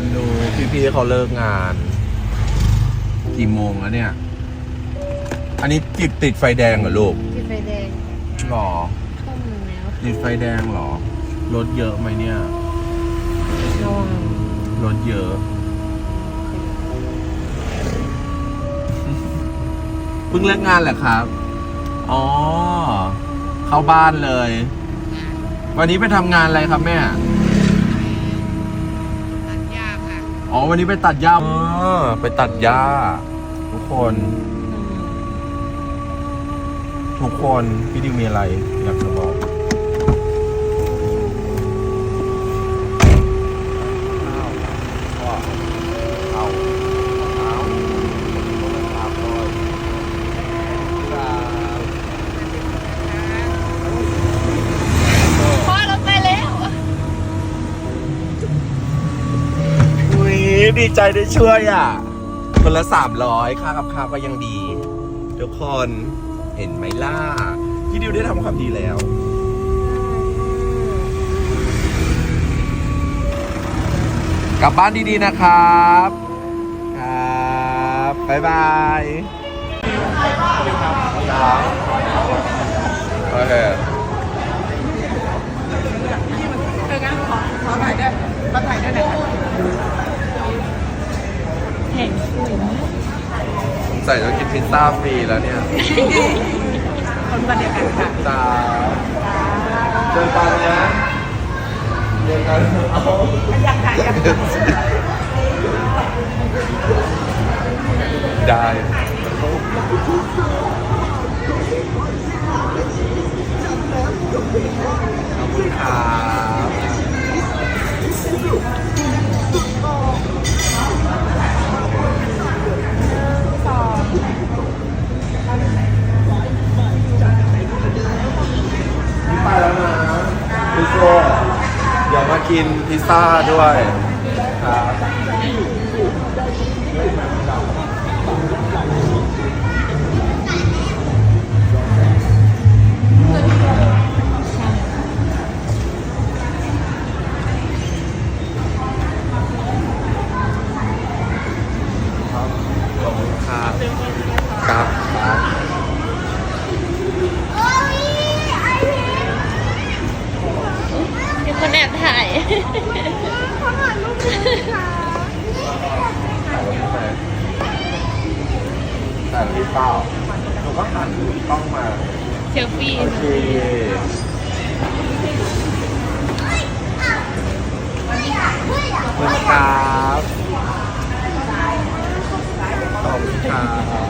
คนดูพี่ๆเขาเลิกงาน กี่โมงแล้วเนี่ย อันนี้ติดติดไฟแดงเหรอลูกติดไฟแดงหรอต้มหนึ่งแล้วติดไฟแดงเหรอ รถเยอะไหมเนี่ย ระวังรถเยอะ เพิ่งเลิกงานแหละครับ อ๋อ เข้าบ้านเลย วันนี้ไปทำงานอะไรครับแม่ อ๋อวันนี้ไปตัดหญ้าอ๋อไปตัดหญ้า ทุกคน ทุกคน พี่ดิวมีอะไร อยากจะบอก ดีใจได้ช่วยอะ คนละสามร้อยค่ากับข้าวก็ยังดี ทุกคนเห็นไหมล่ะ พี่ดิวได้ทำความดีแล้ว กลับบ้านดีๆนะครับ ครับบ๊ายบายโอเค เห็นใส่ต้องกินพิซซ่าฟรีแล้วเนี่ยคนวันเดียวกันค่ะ จ้าเจอกันนะเจอกันเอาอยากถ่ายอยากได้ขอบคุณครั มากินพิซซ่าด้วยครับ คนแอบถ่ายแต่พี่เป้าหนูก็หันกล้องมาเซลฟี่โอเคขอบคุณครับขอบคุณครับ